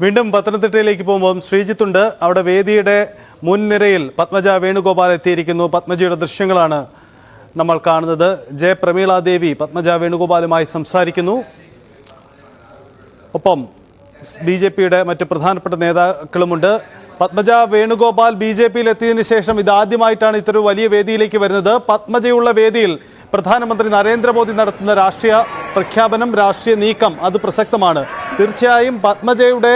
വീണ്ടും പത്തനംതിട്ടയിലേക്ക് പോകുമ്പോൾ ശ്രീജിത്തുണ്ട് അവിടെ വേദിയുടെ മുൻനിരയിൽ പത്മജ വേണുഗോപാൽ എത്തിയിരിക്കുന്നു. പത്മജയുടെ ദൃശ്യങ്ങളാണ് നമ്മൾ കാണുന്നത്. ജയ പ്രമീള ദേവി പത്മജ വേണുഗോപാലുമായി സംസാരിക്കുന്നു. ഒപ്പം ബി ജെ പിയുടെ മറ്റ് പ്രധാനപ്പെട്ട നേതാക്കളുമുണ്ട്. പത്മജ വേണുഗോപാൽ ബി ജെ പിയിൽ എത്തിയതിനു ശേഷം ഇതാദ്യമായിട്ടാണ് ഇത്തരം വലിയ വേദിയിലേക്ക് വരുന്നത്. പത്മജയുള്ള വേദിയിൽ പ്രധാനമന്ത്രി നരേന്ദ്രമോദി നടത്തുന്ന രാഷ്ട്രീയ പ്രഖ്യാപനം രാഷ്ട്രീയ നീക്കം അത് പ്രസക്തമാണ്. തീർച്ചയായും പത്മജയുടെ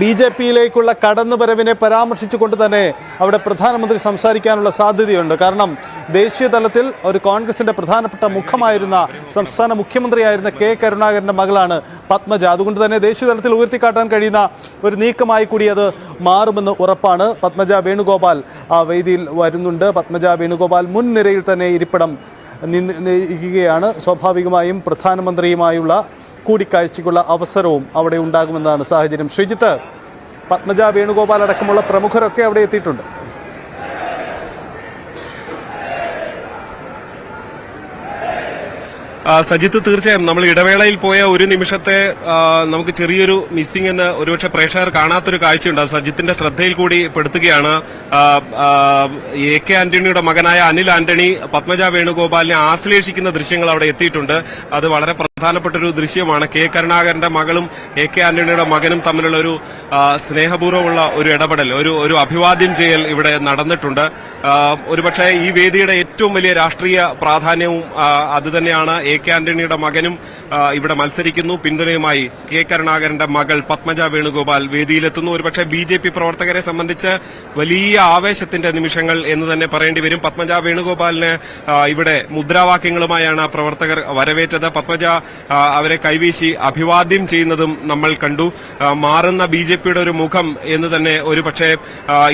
ബി ജെ പിയിലേക്കുള്ള കടന്നുവരവിനെ പരാമർശിച്ചുകൊണ്ട് തന്നെ അവിടെ പ്രധാനമന്ത്രി സംസാരിക്കാനുള്ള സാധ്യതയുണ്ട്. കാരണം ദേശീയ തലത്തിൽ ഒരു കോൺഗ്രസിന്റെ പ്രധാനപ്പെട്ട മുഖമായിരുന്ന സംസ്ഥാന മുഖ്യമന്ത്രിയായിരുന്ന കെ കരുണാകരന്റെ മകളാണ് പത്മജ. അതുകൊണ്ട് തന്നെ ദേശീയ തലത്തിൽ ഉയർത്തിക്കാട്ടാൻ കഴിയുന്ന ഒരു നീക്കമായി കൂടി അത് മാറുമെന്ന് ഉറപ്പാണ്. പത്മജ വേണുഗോപാൽ ആ വേദിയിൽ വരുന്നുണ്ട്. പത്മജ വേണുഗോപാൽ മുൻനിരയിൽ തന്നെ ഇരിപ്പിടം നിന്ന് ഇരിക്കുകയാണ് സ്വാഭാവികമായും പ്രധാനമന്ത്രിയുമായുള്ള കൂടിക്കാഴ്ചയ്ക്കുള്ള അവസരവും അവിടെ ഉണ്ടാകുമെന്നാണ് സാഹചര്യം. ശ്രീജിത്ത് പത്മജ വേണുഗോപാൽ അടക്കമുള്ള പ്രമുഖരൊക്കെ അവിടെ എത്തിയിട്ടുണ്ട്. സജിത്ത് തീർച്ചയായും നമ്മൾ ഇടവേളയിൽ പോയ ഒരു നിമിഷത്തെ നമുക്ക് ചെറിയൊരു മിസ്സിംഗ് എന്ന് ഒരുപക്ഷെ പ്രേക്ഷകർ കാണാത്തൊരു കാഴ്ചയുണ്ട്. സജിത്തിന്റെ ശ്രദ്ധയിൽ കൂടി പെടുത്തുകയാണ്. എ കെ ആന്റണിയുടെ മകനായ അനിൽ ആന്റണി പത്മജ വേണുഗോപാലിനെ ആശ്ലേഷിക്കുന്ന ദൃശ്യങ്ങൾ അവിടെ എത്തിയിട്ടുണ്ട്. അത് വളരെ പ്രധാനപ്പെട്ട ഒരു ദൃശ്യമാണ് കെ കരുണാകരന്റെ മകളും എ കെ ആന്റണിയുടെ മകനും തമ്മിലുള്ള ഒരു സ്നേഹപൂർവമുള്ള ഒരു ഇടപെടൽ ഒരു ഒരു അഭിവാദ്യം ചെയ്യൽ ഇവിടെ നടന്നിട്ടുണ്ട്. ഒരുപക്ഷെ ഈ വേദിയുടെ ഏറ്റവും വലിയ രാഷ്ട്രീയ പ്രാധാന്യവും അതുതന്നെയാണ് അത് തന്നെയാണ് എ കെ ആന്റണിയുടെ മകനും ഇവിടെ മത്സരിക്കുന്നു. പിന്തുണയുമായി കെ കരുണാകരന്റെ മകൾ പത്മജ വേണുഗോപാൽ വേദിയിലെത്തുന്നു. ഒരുപക്ഷെ ബി ജെ പി പ്രവർത്തകരെ സംബന്ധിച്ച് വലിയ ആവേശത്തിന്റെ നിമിഷങ്ങൾ എന്ന് തന്നെ പറയേണ്ടി വരും. പത്മജ വേണുഗോപാലിന് ഇവിടെ മുദ്രാവാക്യങ്ങളുമായാണ് പ്രവർത്തകർ വരവേറ്റത്. പത്മജ അവരെ കൈവീശി അഭിവാദ്യം ചെയ്യുന്നതും നമ്മൾ കണ്ടു. മാറുന്ന ബി ജെ പിയുടെ ഒരു മുഖം എന്ന് തന്നെ ഒരു പക്ഷേ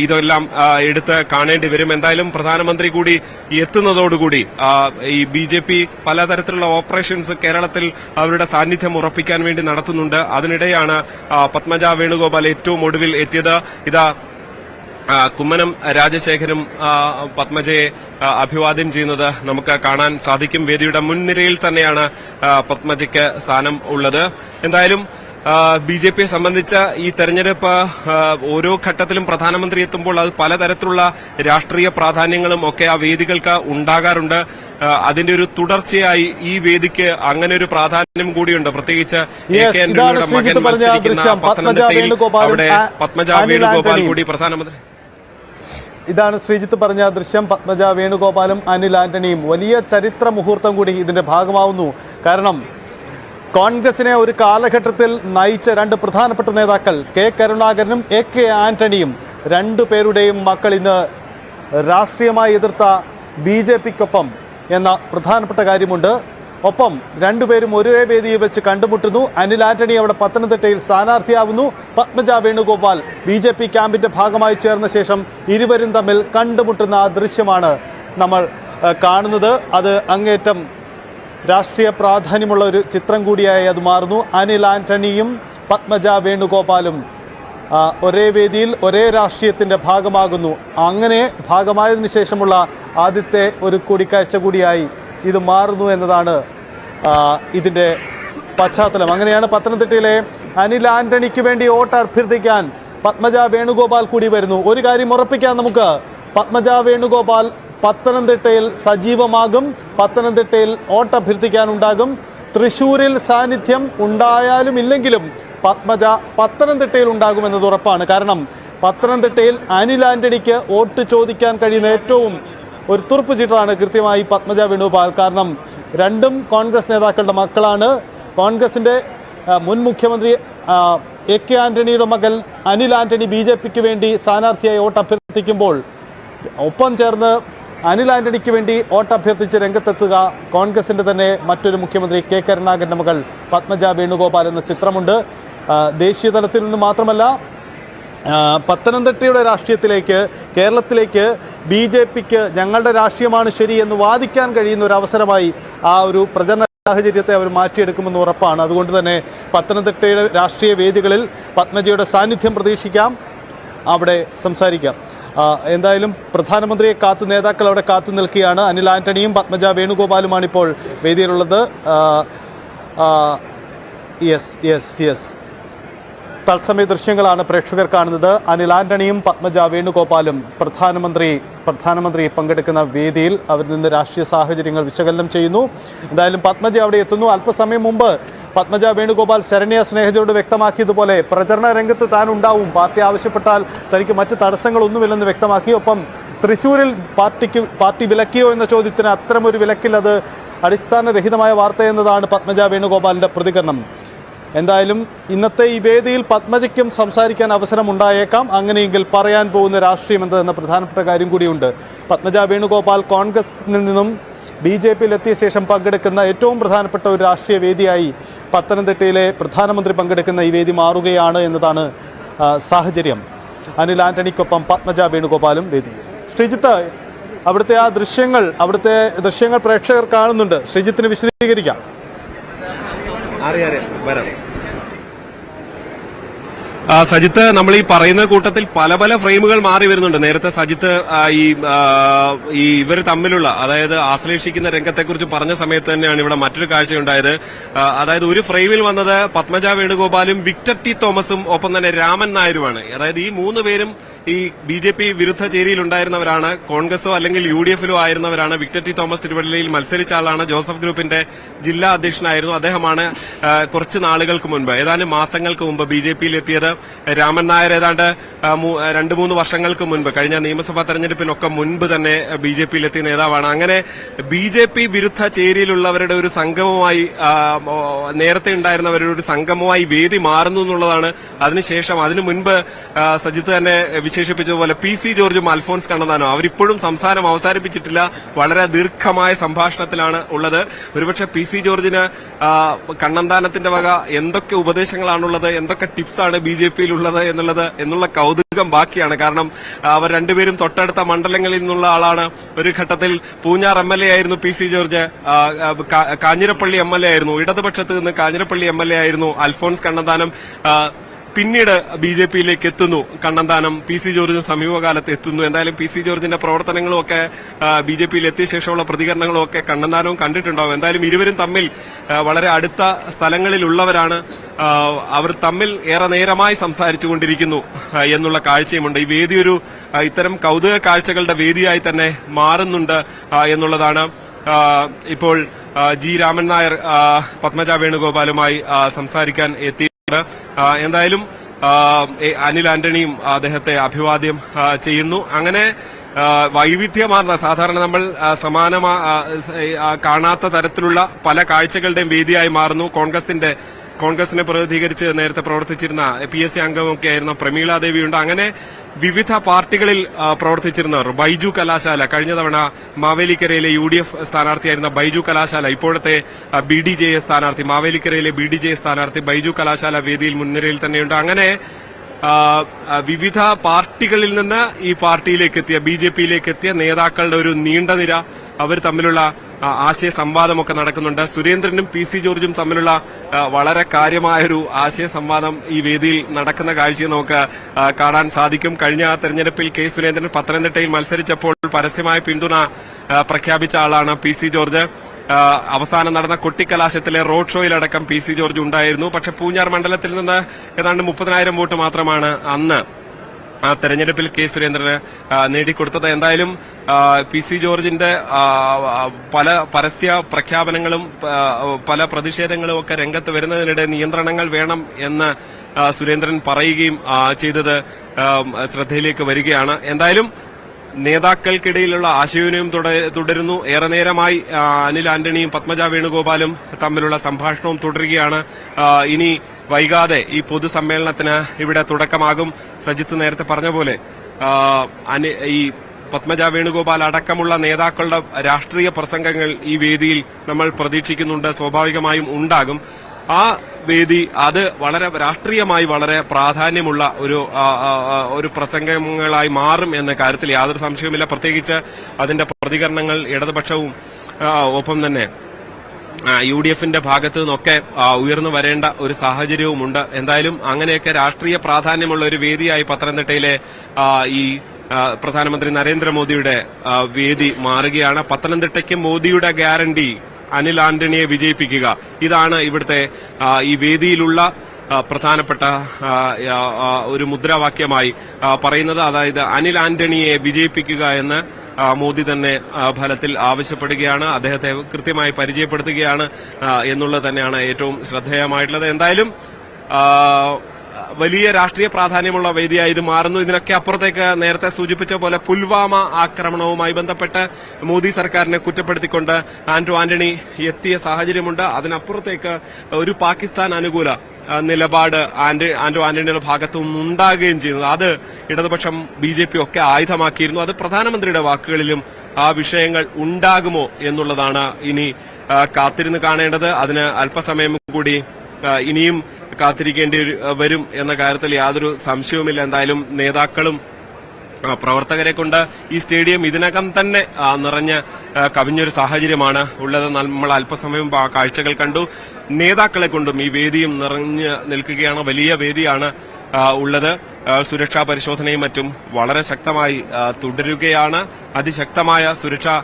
ഇതെല്ലാം എടുത്ത് കാണേണ്ടി വരും. എന്തായാലും പ്രധാനമന്ത്രി കൂടി എത്തുന്നതോടുകൂടി ഈ ബി ജെ പി പലതരത്തിലുള്ള ഓപ്പറേഷൻസ് കേരളത്തിൽ അവരുടെ സാന്നിധ്യം ഉറപ്പിക്കാൻ വേണ്ടി നടത്തുന്നുണ്ട്. അതിനിടെയാണ് പത്മജ വേണുഗോപാൽ ഏറ്റവും ഒടുവിൽ എത്തിയത്. ഇതാ കുമ്മനം രാജശേഖരും പത്മജയെ അഭിവാദ്യം ചെയ്യുന്നത് നമുക്ക് കാണാൻ സാധിക്കും. വേദിയുടെ മുൻനിരയിൽ തന്നെയാണ് പത്മജയ്ക്ക് സ്ഥാനം ഉള്ളത്. എന്തായാലും ബി ജെ പിയെ സംബന്ധിച്ച ഈ തെരഞ്ഞെടുപ്പ് ഓരോ ഘട്ടത്തിലും പ്രധാനമന്ത്രി എത്തുമ്പോൾ അത് പലതരത്തിലുള്ള രാഷ്ട്രീയ പ്രാധാന്യങ്ങളും ഒക്കെ ആ വേദികൾക്ക് ഉണ്ടാകാറുണ്ട്. അതിന്റെ ഒരു തുടർച്ചയായി ഈ വേദിക്ക് അങ്ങനെ ഒരു പ്രാധാന്യം കൂടിയുണ്ട്. പ്രത്യേകിച്ച് മകൻ മത്സരിക്കുന്ന പത്മജ പത്തനംതിട്ടയിൽ വേണുഗോപാലും അവിടെ പത്മജ വേണുഗോപാൽ കൂടി പ്രധാനമന്ത്രി ഇതാണ് ശ്രീജിത്ത് പറഞ്ഞ ദൃശ്യം. പത്മജ വേണുഗോപാലും അനിൽ ആന്റണിയും. വലിയ ചരിത്ര മുഹൂർത്തം കൂടി ഇതിന്റെ ഭാഗമാവുന്നു. കാരണം കോൺഗ്രസിനെ ഒരു കാലഘട്ടത്തിൽ നയിച്ച രണ്ട് പ്രധാനപ്പെട്ട നേതാക്കൾ കെ കരുണാകരനും എ കെ ആന്റണിയും രണ്ടു പേരുടെയും മക്കൾ ഇന്ന് രാഷ്ട്രീയമായി എതിർത്ത ബി ജെ പിക്കൊപ്പം എന്ന പ്രധാനപ്പെട്ട കാര്യമുണ്ട്. ഒപ്പം രണ്ടുപേരും ഒരേ വേദിയിൽ വെച്ച് കണ്ടുമുട്ടുന്നു. അനിൽ ആന്റണി അവിടെ പത്തനംതിട്ടയിൽ സ്ഥാനാർത്ഥിയാവുന്നു. Padmaja Venugopal B J P ക്യാമ്പിന്റെ ഭാഗമായി ചേർന്ന ശേഷം ഇരുവരും തമ്മിൽ കണ്ടുമുട്ടുന്ന ദൃശ്യമാണ് നമ്മൾ കാണുന്നത്. അത് അങ്ങേറ്റം രാഷ്ട്രീയ പ്രാധാന്യമുള്ള ഒരു ചിത്രം കൂടിയായി അത് മാറുന്നു. അനിൽ ആന്റണിയും പത്മജ വേണുഗോപാലും ഒരേ വേദിയിൽ ഒരേ രാഷ്ട്രീയത്തിന്റെ ഭാഗമാകുന്നു. അങ്ങനെ ഭാഗമായതിനു ശേഷമുള്ള ആദ്യത്തെ ഒരു കൂടിക്കാഴ്ച കൂടിയായി ഇത് മാറുന്നു എന്നതാണ് ഇതിന്റെ പശ്ചാത്തലം. അങ്ങനെയാണ് പത്തനംതിട്ടയിലെ അനിൽ ആന്റണിക്ക് വേണ്ടി വോട്ട് അഭ്യർത്ഥിക്കാൻ പത്മജ വേണുഗോപാൽ കൂടി വരുന്നു. ഒരു കാര്യം ഉറപ്പിക്കാം നമുക്ക്. പത്മജ വേണുഗോപാൽ പത്തനംതിട്ടയിൽ സജീവമാകും. പത്തനംതിട്ടയിൽ വോട്ട് അഭ്യർത്ഥിക്കാനുണ്ടാകും തൃശൂരിൽ സാന്നിധ്യം ഉണ്ടായാലും ഇല്ലെങ്കിലും പത്മജ പത്തനംതിട്ടയിൽ ഉണ്ടാകുമെന്നത് ഉറപ്പാണ്. കാരണം പത്തനംതിട്ടയിൽ അനിൽ ആന്റണിക്ക് വോട്ട് ചോദിക്കാൻ കഴിയുന്ന ഏറ്റവും ഒരു തുറപ്പ് ചീട്ടാണ് കൃത്യമായി പത്മജ വേണുഗോപാൽ കാരണം രണ്ടും കോൺഗ്രസ് നേതാക്കളുടെ മക്കളാണ്. കോൺഗ്രസിന്റെ മുൻ മുഖ്യമന്ത്രി എ കെ ആന്റണിയുടെ മകൻ അനിൽ ആന്റണി ബി ജെ പിക്ക് വേണ്ടി സ്ഥാനാർത്ഥിയായി വോട്ട് അഭ്യർത്ഥിക്കുമ്പോൾ ഒപ്പം ചേർന്ന് അനിൽ ആന്റണിക്ക് വേണ്ടി വോട്ട് അഭ്യർത്ഥിച്ച് രംഗത്തെത്തുക കോൺഗ്രസിന്റെ തന്നെ മറ്റൊരു മുഖ്യമന്ത്രി കെ കരുണാകരന്റെ മകൾ പത്മജ വേണുഗോപാൽ എന്ന ചിത്രമുണ്ട്. ദേശീയ തലത്തിൽ നിന്ന് മാത്രമല്ല പത്തനംതിട്ടയുടെ രാഷ്ട്രീയത്തിലേക്ക് കേരളത്തിലേക്ക് ബി ജെ പിക്ക് ഞങ്ങളുടെ രാഷ്ട്രീയമാണ് ശരി എന്ന് വാദിക്കാൻ കഴിയുന്ന ഒരു അവസരമായി ആ ഒരു പ്രചരണ സാഹചര്യത്തെ അവർ മാറ്റിയെടുക്കുമെന്ന് ഉറപ്പാണ്. അതുകൊണ്ട് തന്നെ പത്തനംതിട്ടയുടെ രാഷ്ട്രീയ വേദികളിൽ പത്മജിയുടെ സാന്നിധ്യം പ്രതീക്ഷിക്കാം. അവിടെ സംസാരിക്കാം. എന്തായാലും പ്രധാനമന്ത്രിയെ കാത്ത് നേതാക്കൾ അവിടെ കാത്തു നിൽക്കുകയാണ്. അനിൽ ആന്റണിയും പത്മജ വേണുഗോപാലുമാണ് ഇപ്പോൾ വേദിയിലുള്ളത്. Yes yes yes. തത്സമയ ദൃശ്യങ്ങളാണ് പ്രേക്ഷകർ കാണുന്നത്. അനിൽ ആന്റണിയും പത്മജ വേണുഗോപാലും പ്രധാനമന്ത്രി പ്രധാനമന്ത്രി പങ്കെടുക്കുന്ന വേദിയിൽ അവരിൽ നിന്ന് രാഷ്ട്രീയ സാഹചര്യങ്ങൾ വിശകലനം ചെയ്യുന്നു. എന്തായാലും പത്മജ അവിടെ എത്തുന്നു. അല്പസമയം മുമ്പ് പത്മജ വേണുഗോപാൽ ശരണ്യ സ്നേഹജയോട് വ്യക്തമാക്കിയതുപോലെ പ്രചരണ രംഗത്ത് താൻ ഉണ്ടാവും. പാർട്ടി ആവശ്യപ്പെട്ടാൽ തനിക്ക് മറ്റ് തടസ്സങ്ങളൊന്നുമില്ലെന്ന് വ്യക്തമാക്കി. ഒപ്പം തൃശൂരിൽ പാർട്ടിക്ക് പാർട്ടി വിലക്കിയോ എന്ന ചോദ്യത്തിന് അത്തരമൊരു വിലക്കിൽ അത് അടിസ്ഥാനരഹിതമായ വാർത്ത എന്നതാണ് പത്മജ വേണുഗോപാലിന്റെ പ്രതികരണം. എന്തായാലും ഇന്നത്തെ ഈ വേദിയിൽ പത്മജയ്ക്കും സംസാരിക്കാൻ അവസരമുണ്ടായേക്കാം. അങ്ങനെയെങ്കിൽ പറയാൻ പോകുന്ന രാഷ്ട്രീയം എന്തെന്ന പ്രധാനപ്പെട്ട കാര്യം കൂടിയുണ്ട്. പത്മജ വേണുഗോപാൽ കോൺഗ്രസിൽ നിന്നും ബി ജെ പിയിൽ എത്തിയ ശേഷം പങ്കെടുക്കുന്ന ഏറ്റവും പ്രധാനപ്പെട്ട ഒരു രാഷ്ട്രീയ വേദിയായി പത്തനംതിട്ടയിലെ പ്രധാനമന്ത്രി പങ്കെടുക്കുന്ന ഈ വേദി മാറുകയാണ് എന്നതാണ് സാഹചര്യം. അനിൽ ആന്റണിക്കൊപ്പം പത്മജ വേണുഗോപാലും വേദിയിൽ. ശ്രീജിത്ത് അവിടുത്തെ ആ ദൃശ്യങ്ങൾ അവിടുത്തെ ദൃശ്യങ്ങൾ പ്രേക്ഷകർ കാണുന്നുണ്ട്. ശ്രീജിത്തിന് വിശദീകരിക്കാം. അറിയാം. വരാം. സജിത്ത് നമ്മൾ ഈ പറയുന്ന കൂട്ടത്തിൽ പല പല ഫ്രെയിമുകൾ മാറി വരുന്നുണ്ട്. നേരത്തെ സജിത്ത് ഈ ഈ ഇവർ തമ്മിലുള്ള അതായത് ആശ്ലേഷിക്കുന്ന രംഗത്തെക്കുറിച്ച് പറഞ്ഞ സമയത്ത് തന്നെയാണ് ഇവിടെ മറ്റൊരു കാഴ്ചയുണ്ടായത്. അതായത് ഒരു ഫ്രെയിമിൽ വന്നത് പത്മജ വേണുഗോപാലും വിക്ടർ ടി തോമസും ഒപ്പം തന്നെ രാമൻ നായരുമാണ്. അതായത് ഈ മൂന്ന് പേരും ഈ ബി ജെ പി വിരുദ്ധ ചേരിയിലുണ്ടായിരുന്നവരാണ് കോൺഗ്രസോ അല്ലെങ്കിൽ യു ഡി എഫിലോ ആയിരുന്നവരാണ്. വിക്ടർ ടി തോമസ് തിരുവല്ലയിൽ മത്സരിച്ച ആളാണ്. ജോസഫ് ഗ്രൂപ്പിന്റെ ജില്ലാ അധ്യക്ഷനായിരുന്നു. അദ്ദേഹമാണ് കുറച്ച് നാളുകൾക്ക് മുൻപ് ഏതാനും മാസങ്ങൾക്ക് മുമ്പ് ബി ജെ പിയിൽ എത്തിയത് രാമൻ നായർ ഏതാണ്ട് രണ്ടു മൂന്ന് വർഷങ്ങൾക്ക് മുൻപ് കഴിഞ്ഞ നിയമസഭാ തെരഞ്ഞെടുപ്പിനൊക്കെ മുൻപ് തന്നെ ബി ജെ പിയിൽ എത്തിയ നേതാവാണ്. അങ്ങനെ ബി ജെ പി വിരുദ്ധ ചേരിയിലുള്ളവരുടെ ഒരു സംഗമമായി നേരത്തെ ഉണ്ടായിരുന്നവരുടെ ഒരു സംഗമമായി വേദി മാറുന്നു എന്നുള്ളതാണ്. അതിനുശേഷം അതിനു മുൻപ് സജിത്ത് തന്നെ വിശേഷിപ്പിച്ചതുപോലെ പി സി ജോർജും അൽഫോൻസ് കണ്ണതാനോ അവരിപ്പോഴും സംസാരം അവസാനിപ്പിച്ചിട്ടില്ല. വളരെ ദീർഘമായ സംഭാഷണത്തിലാണ് ഉള്ളത്. ഒരുപക്ഷെ പി സി ജോർജിന് കണ്ണന്താനത്തിന്റെ വക എന്തൊക്കെ ഉപദേശങ്ങളാണുള്ളത് എന്തൊക്കെ ടിപ്സാണ് ബി ജെ പിയിൽ ഉള്ളത് എന്നുള്ളത് എന്നുള്ള കൗതുകം ബാക്കിയാണ്. കാരണം അവർ രണ്ടുപേരും തൊട്ടടുത്ത മണ്ഡലങ്ങളിൽ നിന്നുള്ള ആളാണ്. ഒരു ഘട്ടത്തിൽ പൂഞ്ഞാർ എം എൽ എ ആയിരുന്നു P C George Kanjirappally M L A ആയിരുന്നു. ഇടതുപക്ഷത്ത് നിന്ന് കാഞ്ഞിരപ്പള്ളി എം എൽ എ ആയിരുന്നു അൽഫോൺസ് കണ്ണന്താനം. പിന്നീട് ബി ജെ പിയിലേക്ക് എത്തുന്നു. കണ്ണന്താനം പി സി ജോർജിന് സമീപകാലത്ത് എത്തുന്നു. എന്തായാലും പി സി ജോർജിന്റെ പ്രവർത്തനങ്ങളും ഒക്കെ ബി ജെ പിയിൽ എത്തിയ ശേഷമുള്ള പ്രതികരണങ്ങളും ഒക്കെ കണ്ണന്താനവും കണ്ടിട്ടുണ്ടാവും. എന്തായാലും ഇരുവരും തമ്മിൽ വളരെ അടുത്ത സ്ഥലങ്ങളിലുള്ളവരാണ്. അവർ തമ്മിൽ ഏറെ നേരമായി സംസാരിച്ചു കൊണ്ടിരിക്കുന്നു എന്നുള്ള കാഴ്ചയുമുണ്ട്. ഈ വേദി ഒരു ഇത്തരം കൗതുക കാഴ്ചകളുടെ വേദിയായി തന്നെ മാറുന്നുണ്ട് എന്നുള്ളതാണ് ഇപ്പോൾ ജി രാമൻ നായർ പത്മജ വേണുഗോപാലുമായി സംസാരിക്കാൻ ആ, എന്തായാലും അനിൽ ആന്റണിയും അദ്ദേഹത്തെ അഭിവാദ്യം ചെയ്യുന്നു. അങ്ങനെ വൈവിധ്യമാർന്ന സാധാരണ നമ്മൾ സമാനമാ കാണാത്ത തരത്തിലുള്ള പല കാഴ്ചകളുടെയും വേദിയായി മാറുന്നു. കോൺഗ്രസിന്റെ കോൺഗ്രസിനെ പ്രതിനിധീകരിച്ച് നേരത്തെ പ്രവർത്തിച്ചിരുന്ന പി എസ് സി അംഗമൊക്കെ ആയിരുന്ന പ്രമീള ദേവിയുണ്ട് അങ്ങനെ വിവിധ പാർട്ടികളിൽ പ്രവർത്തിച്ചിരുന്നവർ. ബൈജു കലാശാല. കഴിഞ്ഞ തവണ മാവേലിക്കരയിലെ യു ഡി എഫ് സ്ഥാനാർത്ഥിയായിരുന്ന ബൈജു കലാശാല. ഇപ്പോഴത്തെ ബി ഡി ജെ എസ് സ്ഥാനാർത്ഥി മാവേലിക്കരയിലെ ബി ഡി ജെ എസ് സ്ഥാനാർത്ഥി ബൈജു കലാശാല വേദിയിൽ മുൻനിരയിൽ തന്നെയുണ്ട്. അങ്ങനെ വിവിധ പാർട്ടികളിൽ നിന്ന് ഈ പാർട്ടിയിലേക്ക് എത്തിയ ബി ജെ പിയിലേക്ക് എത്തിയ നേതാക്കളുടെ ഒരു നീണ്ട നിര അവർ തമ്മിലുള്ള ആശയ സംവാദമൊക്കെ നടക്കുന്നുണ്ട്. സുരേന്ദ്രനും പി സി ജോർജും തമ്മിലുള്ള വളരെ കാര്യമായൊരു ആശയ സംവാദം ഈ വേദിയിൽ നടക്കുന്ന കാഴ്ചയെ നമുക്ക് കാണാൻ സാധിക്കും. കഴിഞ്ഞ തെരഞ്ഞെടുപ്പിൽ കെ സുരേന്ദ്രൻ പത്തനംതിട്ടയിൽ മത്സരിച്ചപ്പോൾ പരസ്യമായ പിന്തുണ പ്രഖ്യാപിച്ച ആളാണ് പി സി ജോർജ്. അവസാനം നടന്ന കൊട്ടിക്കലാശത്തിലെ റോഡ് ഷോയിലടക്കം പി സി ജോർജ് ഉണ്ടായിരുന്നു. പക്ഷെ പൂഞ്ഞാർ മണ്ഡലത്തിൽ നിന്ന് ഏതാണ്ട് മുപ്പതിനായിരം വോട്ട് മാത്രമാണ് അന്ന് തെരഞ്ഞെടുപ്പിൽ കെ സുരേന്ദ്രന് നേടിക്കൊടുത്തത് എന്തായാലും പി സി ജോർജിന്റെ പല പരസ്യ പ്രഖ്യാപനങ്ങളും പല പ്രതിഷേധങ്ങളും ഒക്കെ രംഗത്ത് വരുന്നതിനിടെ നിയന്ത്രണങ്ങൾ വേണം എന്ന് സുരേന്ദ്രൻ പറയുകയും ചെയ്തത് ശ്രദ്ധയിലേക്ക് വരികയാണ്. എന്തായാലും നേതാക്കൾക്കിടയിലുള്ള ആശയവിനിമയം തുടരുന്നു. ഏറെ നേരമായി അനിൽ ആന്റണിയും പത്മജ വേണുഗോപാലും തമ്മിലുള്ള സംഭാഷണവും തുടരുകയാണ്. ഇനി വൈകാതെ ഈ പൊതുസമ്മേളനത്തിന് ഇവിടെ തുടക്കമാകും. സജിത്ത് നേരത്തെ പറഞ്ഞ പോലെ ഈ പത്മജ വേണുഗോപാൽ അടക്കമുള്ള നേതാക്കളുടെ രാഷ്ട്രീയ പ്രസംഗങ്ങൾ ഈ വേദിയിൽ നമ്മൾ പ്രതീക്ഷിക്കുന്നുണ്ട്. സ്വാഭാവികമായും ഉണ്ടാകും. ആ വേദി അത് വളരെ രാഷ്ട്രീയമായി വളരെ പ്രാധാന്യമുള്ള ഒരു ഒരു പ്രസംഗങ്ങളായി മാറും എന്ന കാര്യത്തിൽ യാതൊരു സംശയവുമില്ല. പ്രത്യേകിച്ച് അതിന്റെ പ്രതികരണങ്ങൾ ഇടതുപക്ഷവും ഒപ്പം തന്നെ യു ഡി എഫിന്റെ ഭാഗത്തു നിന്നൊക്കെ ഉയർന്നു വരേണ്ട ഒരു സാഹചര്യവുമുണ്ട്. എന്തായാലും അങ്ങനെയൊക്കെ രാഷ്ട്രീയ പ്രാധാന്യമുള്ള ഒരു വേദിയായി പത്തനംതിട്ടയിലെ ഈ പ്രധാനമന്ത്രി നരേന്ദ്രമോദിയുടെ വേദി മാറുകയാണ്. പത്തനംതിട്ടയ്ക്ക് മോദിയുടെ ഗ്യാരണ്ടി അനിൽ ആന്റണിയെ വിജയിപ്പിക്കുക. ഇതാണ് ഇവിടുത്തെ ഈ വേദിയിലുള്ള പ്രധാനപ്പെട്ട ഒരു മുദ്രാവാക്യമായി പറയുന്നത്. അതായത് അനിൽ ആന്റണിയെ വിജയിപ്പിക്കുക എന്ന് മോദി തന്നെ ഫലത്തിൽ ആവശ്യപ്പെടുകയാണ്. അദ്ദേഹത്തെ കൃത്യമായി പരിചയപ്പെടുത്തുകയാണ് എന്നുള്ളത് തന്നെയാണ് ഏറ്റവും ശ്രദ്ധേയമായിട്ടുള്ളത്. എന്തായാലും വലിയ രാഷ്ട്രീയ പ്രാധാന്യമുള്ള വേദിയായി ഇത് മാറുന്നു. ഇതിനൊക്കെ അപ്പുറത്തേക്ക് നേരത്തെ സൂചിപ്പിച്ച പോലെ പുൽവാമ ആക്രമണവുമായി ബന്ധപ്പെട്ട് മോദി സർക്കാരിനെ കുറ്റപ്പെടുത്തിക്കൊണ്ട് ആന്റോ ആന്റണി എത്തിയ സാഹചര്യമുണ്ട്. അതിനപ്പുറത്തേക്ക് ഒരു പാകിസ്ഥാൻ അനുകൂല നിലപാട് ആന്റി ആന്റോ ആന്റണിയുടെ ഭാഗത്തു നിന്നുണ്ടാകുകയും ചെയ്യുന്നത് അത് ഇടതുപക്ഷം ബി ജെ പി ഒക്കെ ആയുധമാക്കിയിരുന്നു. അത് പ്രധാനമന്ത്രിയുടെ വാക്കുകളിലും ആ വിഷയങ്ങൾ ഉണ്ടാകുമോ എന്നുള്ളതാണ് ഇനി കാത്തിരുന്ന് കാണേണ്ടത്. അതിന് അല്പസമയം കൂടി ഇനിയും കാത്തിരിക്കേണ്ടി വരും എന്ന കാര്യത്തിൽ യാതൊരു സംശയവുമില്ല. എന്തായാലും നേതാക്കളും പ്രവർത്തകരെ കൊണ്ട് ഈ സ്റ്റേഡിയം ഇതിനകം തന്നെ നിറഞ്ഞ് കവിഞ്ഞൊരു സാഹചര്യമാണ് ഉള്ളത്. നമ്മൾ അല്പസമയം കാഴ്ചകൾ കണ്ടു. നേതാക്കളെ കൊണ്ടും ഈ വേദിയും നിറഞ്ഞ് നിൽക്കുകയാണ്. വലിയ വേദിയാണ് ഉള്ളത്. സുരക്ഷാ പരിശോധനയും മറ്റും വളരെ ശക്തമായി തുടരുകയാണ്. അതിശക്തമായ സുരക്ഷാ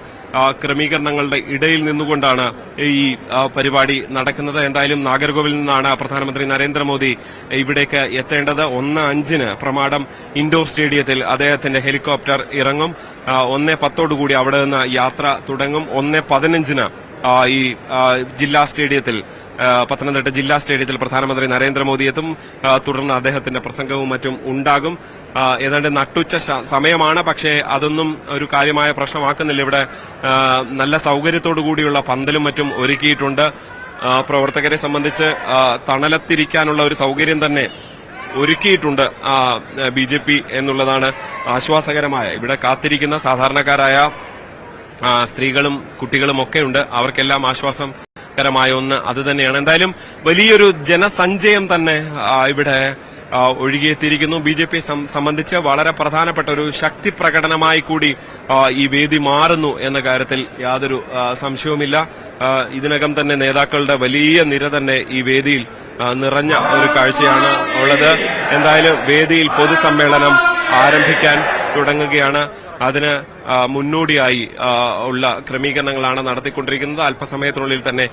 ക്രമീകരണങ്ങളുടെ ഇടയിൽ നിന്നുകൊണ്ടാണ് ഈ പരിപാടി നടക്കുന്നത്. എന്തായാലും നാഗർകോവിൽ നിന്നാണ് പ്രധാനമന്ത്രി നരേന്ദ്രമോദി ഇവിടേക്ക് എത്തേണ്ടത്. ഒന്ന് അഞ്ചിന് പ്രമാടം ഇൻഡോർ സ്റ്റേഡിയത്തിൽ അദ്ദേഹത്തിന്റെ ഹെലികോപ്റ്റർ ഇറങ്ങും. ഒന്നേ പത്തോടുകൂടി അവിടെ നിന്ന് യാത്ര തുടങ്ങും. ഒന്ന് പതിനഞ്ചിന് ഈ ജില്ലാ സ്റ്റേഡിയത്തിൽ പത്തനംതിട്ട ജില്ലാ സ്റ്റേഡിയത്തിൽ പ്രധാനമന്ത്രി നരേന്ദ്രമോദി എത്തും. തുടർന്ന് അദ്ദേഹത്തിന്റെ പ്രസംഗവും മറ്റും ഉണ്ടാകും. ഏതാണ്ട് നട്ടുച്ച സമയമാണ്. പക്ഷേ അതൊന്നും ഒരു കാര്യമായ പ്രശ്നമാക്കുന്നില്ല. ഇവിടെ നല്ല സൗകര്യത്തോടു കൂടിയുള്ള പന്തലും മറ്റും ഒരുക്കിയിട്ടുണ്ട്. പ്രവർത്തകരെ സംബന്ധിച്ച് തണലത്തിരിക്കാനുള്ള ഒരു സൗകര്യം തന്നെ ഒരുക്കിയിട്ടുണ്ട് ബി ജെ പി എന്നുള്ളതാണ് ആശ്വാസകരമായ. ഇവിടെ കാത്തിരിക്കുന്ന സാധാരണക്കാരായ സ്ത്രീകളും കുട്ടികളും ഒക്കെ ഉണ്ട്. അവർക്കെല്ലാം ആശ്വാസകരമായ ഒന്ന് അത് തന്നെയാണ്. എന്തായാലും വലിയൊരു ജനസഞ്ചയം തന്നെ ഇവിടെ ഒഴുകിയെത്തിയിരിക്കുന്നു. ബി ജെ പി സംബന്ധിച്ച് വളരെ പ്രധാനപ്പെട്ട ഒരു ശക്തി പ്രകടനമായി കൂടി ഈ വേദി മാറുന്നു എന്ന കാര്യത്തിൽ യാതൊരു സംശയവുമില്ല. ഇതിനകം തന്നെ നേതാക്കളുടെ വലിയ നിര തന്നെ ഈ വേദിയിൽ നിറഞ്ഞ ഒരു കാഴ്ചയാണ് ഉള്ളത്. എന്തായാലും വേദിയിൽ പൊതുസമ്മേളനം ആരംഭിക്കാൻ തുടങ്ങുകയാണ്. അതിന് മുന്നോടിയായി ഉള്ള ക്രമീകരണങ്ങളാണ് നടത്തിക്കൊണ്ടിരിക്കുന്നത്. അല്പസമയത്തിനുള്ളിൽ തന്നെ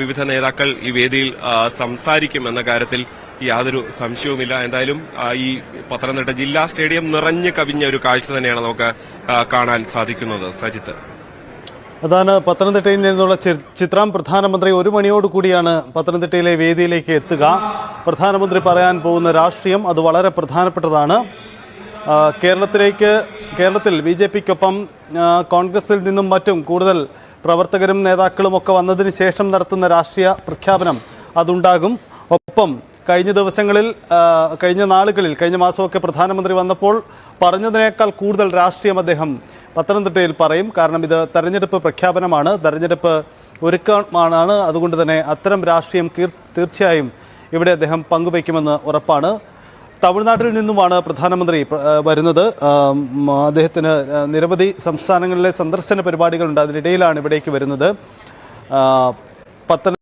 വിവിധ നേതാക്കൾ ഈ വേദിയിൽ സംസാരിക്കും എന്ന കാര്യത്തിൽ യാതൊരു സംശയവുമില്ല. എന്തായാലും ഈ പത്തനംതിട്ട ജില്ലാ സ്റ്റേഡിയം നിറഞ്ഞു കവിഞ്ഞ ഒരു കാഴ്ച തന്നെയാണ് നമുക്ക് കാണാൻ സാധിക്കുന്നത്. സജിത്ത്. അതാണ് പത്തനംതിട്ടയിൽ നിന്നുള്ള ചിത്രം. പ്രധാനമന്ത്രി ഒരു മണിയോട് കൂടിയാണ് പത്തനംതിട്ടയിലെ വേദിയിലേക്ക് എത്തുക. പ്രധാനമന്ത്രി പറയാൻ പോകുന്ന രാഷ്ട്രീയം അത് വളരെ പ്രധാനപ്പെട്ടതാണ്. കേരളത്തിലേക്ക് കേരളത്തിൽ ബി ജെ പിക്കൊപ്പം കോൺഗ്രസിൽ നിന്നും മറ്റും കൂടുതൽ പ്രവർത്തകരും നേതാക്കളും ഒക്കെ വന്നതിന് ശേഷം നടത്തുന്ന രാഷ്ട്രീയ പ്രഖ്യാപനം അതുണ്ടാകും. ഒപ്പം കഴിഞ്ഞ ദിവസങ്ങളിൽ കഴിഞ്ഞ നാളുകളിൽ കഴിഞ്ഞ മാസമൊക്കെ പ്രധാനമന്ത്രി വന്നപ്പോൾ പറഞ്ഞതിനേക്കാൾ കൂടുതൽ രാഷ്ട്രീയം അദ്ദേഹം പത്തനംതിട്ടയിൽ പറയും. കാരണം ഇത് തെരഞ്ഞെടുപ്പ് പ്രഖ്യാപനമാണ്. തെരഞ്ഞെടുപ്പ് ഒരുക്കമാണ്. അതുകൊണ്ട് തന്നെ അത്തരം രാഷ്ട്രീയം തീർച്ചയായും ഇവിടെ അദ്ദേഹം പങ്കുവയ്ക്കുമെന്ന് ഉറപ്പാണ്. തമിഴ്നാട്ടിൽ നിന്നുമാണ് പ്രധാനമന്ത്രി വരുന്നത്. അദ്ദേഹത്തിന് നിരവധി സംസ്ഥാനങ്ങളിലെ സന്ദർശന പരിപാടികളുണ്ട്. അതിനിടയിലാണ് ഇവിടേക്ക് വരുന്നത്. പത്തന